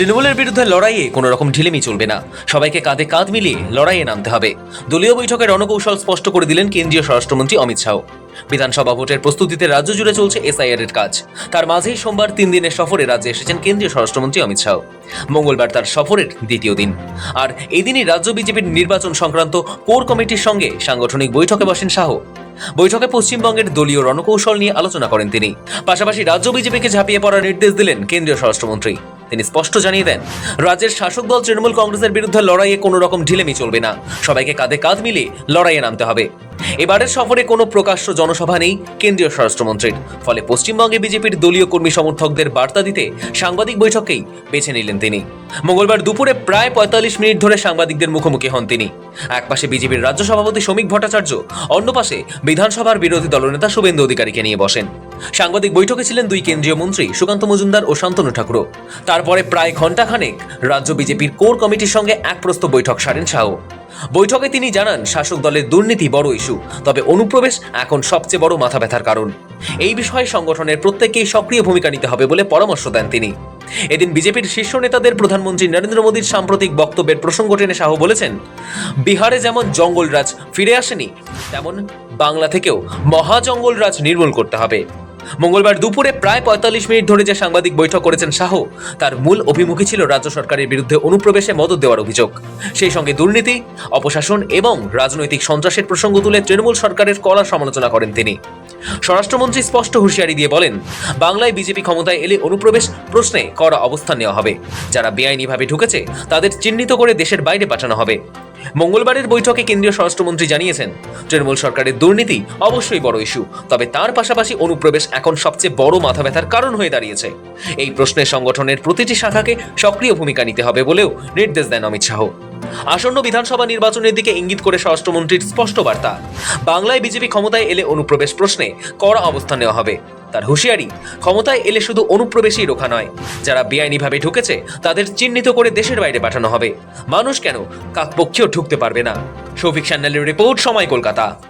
তৃণমূলের বিরুদ্ধে লড়াইয়ে কোনো রকম ঢিলেমি চলবে না। সবাইকে কাঁধে কাঁধ মিলিয়ে লড়াইয়ে নামতে হবে। দলীয় বৈঠকে রণকৌশল স্পষ্ট করে দিলেন কেন্দ্রীয় স্বরাষ্ট্রমন্ত্রী অমিত শাহ। বিধানসভা ভোটের প্রস্তুতিতে রাজ্য জুড়ে চলছে এসআইআর এর কাজ। তার মাঝেই সোমবার তিন দিনের সফরে রাজ্যে এসেছেন কেন্দ্রীয় স্বরাষ্ট্রমন্ত্রী অমিত শাহ। মঙ্গলবার তার সফরের দ্বিতীয় দিন। আর এদিনই রাজ্য বিজেপির নির্বাচন সংক্রান্ত কোর কমিটির সঙ্গে সাংগঠনিক বৈঠকে বসেন শাহ। বৈঠকে পশ্চিমবঙ্গের দলীয় রণকৌশল নিয়ে আলোচনা করেন তিনি। পাশাপাশি রাজ্য বিজেপিকে ঝাঁপিয়ে পড়ার নির্দেশ দিলেন কেন্দ্রীয় স্বরাষ্ট্রমন্ত্রী। তিনি স্পষ্ট জানিয়ে দেন, রাজ্যের শাসক দল তৃণমূল কংগ্রেসের বিরুদ্ধে লড়াইয়ে কোনো রকম ঢিলেমি চলবে না। সবাইকে কাঁধে কাঁধ মিলিয়ে লড়াইয়ে নামতে হবে। এবারের সফরে কোনো প্রকাশ্য জনসভা নেই কেন্দ্রীয় স্বরাষ্ট্রমন্ত্রীর। ফলে পশ্চিমবঙ্গে বিজেপির দলীয় কর্মী সমর্থকদের বার্তা দিতে সাংবাদিক বৈঠকেই বেছে নিলেন তিনি। মঙ্গলবার দুপুরে প্রায় পঁয়তাল্লিশ মিনিট ধরে সাংবাদিকদের মুখোমুখি হন তিনি। একপাশে বিজেপির রাজ্য সভাপতি শ্রমিক ভট্টাচার্য, অন্য পাশে বিধানসভার বিরোধী দলনেতা শুভেন্দু অধিকারীকে নিয়ে বসেন। সাংবাদিক বৈঠকে ছিলেন দুই কেন্দ্রীয় মন্ত্রী সুকান্ত মজুমদার ও শান্তনু ঠাকুরও। তারপরে প্রায় ঘণ্টাখানেক রাজ্য বিজেপির কোর কমিটির সঙ্গে এক প্রস্ত বৈঠক সারেন শাহ। বৈঠকে তিনি জানান, শাসক দলের দুর্নীতি বড় ইস্যু, তবে অনুপ্রবেশ এখন সবচেয়ে বড় মাথা ব্যথার কারণ। এই বিষয়ে সংগঠনের প্রত্যেককেই সক্রিয় ভূমিকা নিতে হবে বলে পরামর্শ দেন তিনি। এদিন বিজেপির শীর্ষ নেতাদের প্রধানমন্ত্রী নরেন্দ্র মোদীর সাম্প্রতিক বক্তব্যের প্রসঙ্গ টেনে শাহ বলেছেন, বিহারে যেমন জঙ্গলরাজ ফিরে আসেনি, তেমন বাংলা থেকেও মহাজঙ্গলরাজ নির্মূল করতে হবে। মঙ্গলবার দুপুরে প্রায় পঁয়তাল্লিশ মিনিট ধরে যে সাংবাদিক বৈঠক করেছেন শাহ, তার মূল অভিমুখী ছিল রাজ্য সরকারের বিরুদ্ধে অনুপ্রবেশে মদত দেওয়ার অভিযোগ। সেই সঙ্গে দুর্নীতি, অপশাসন এবং রাজনৈতিক সন্ত্রাসের প্রসঙ্গ তুলে তৃণমূল সরকারের কড়া সমালোচনা করেন তিনি। স্বরাষ্ট্রমন্ত্রী স্পষ্ট হুঁশিয়ারি দিয়ে বলেন, বাংলায় বিজেপি ক্ষমতায় এলে অনুপ্রবেশ প্রশ্নে কড়া অবস্থান নেওয়া হবে। যারা বেআইনিভাবে ঢুকেছে, তাদের চিহ্নিত করে দেশের বাইরে পাঠানো হবে। মঙ্গলবারের বৈঠকে কেন্দ্রীয় স্বরাষ্ট্রমন্ত্রী জানিয়েছেন, তৃণমূল সরকারের দুর্নীতি অবশ্যই বড় ইস্যু, তবে তার পাশাপাশি অনুপ্রবেশ এখন সবচেয়ে বড় মাথা ব্যথার কারণ হয়ে দাঁড়িয়েছে। এই প্রশ্নে সংগঠনের প্রতিটি শাখাকে সক্রিয় ভূমিকা নিতে হবে বলেও নির্দেশ দেন অমিত শাহ। আসন্ন বিধানসভা নির্বাচনের দিকে ইঙ্গিত করে স্বরাষ্ট্রমন্ত্রীর স্পষ্ট বার্তা। বাংলায় বিজেপি ক্ষমতায় এলে অনুপ্রবেশ প্রশ্নে কড়া অবস্থান নেওয়া হবে। তার হুঁশিয়ারি, ক্ষমতায় এলে শুধু অনুপ্রবেশই রোখা নয়। যারা বেআইনিভাবে ঢুকেছে, তাদের চিহ্নিত করে দেশের বাইরে পাঠানো হবে। মানুষ কেন কাকপক্ষেও ঢুকতে পারবে না? শৌভিক সান্যালের রিপোর্ট, সময় কলকাতা।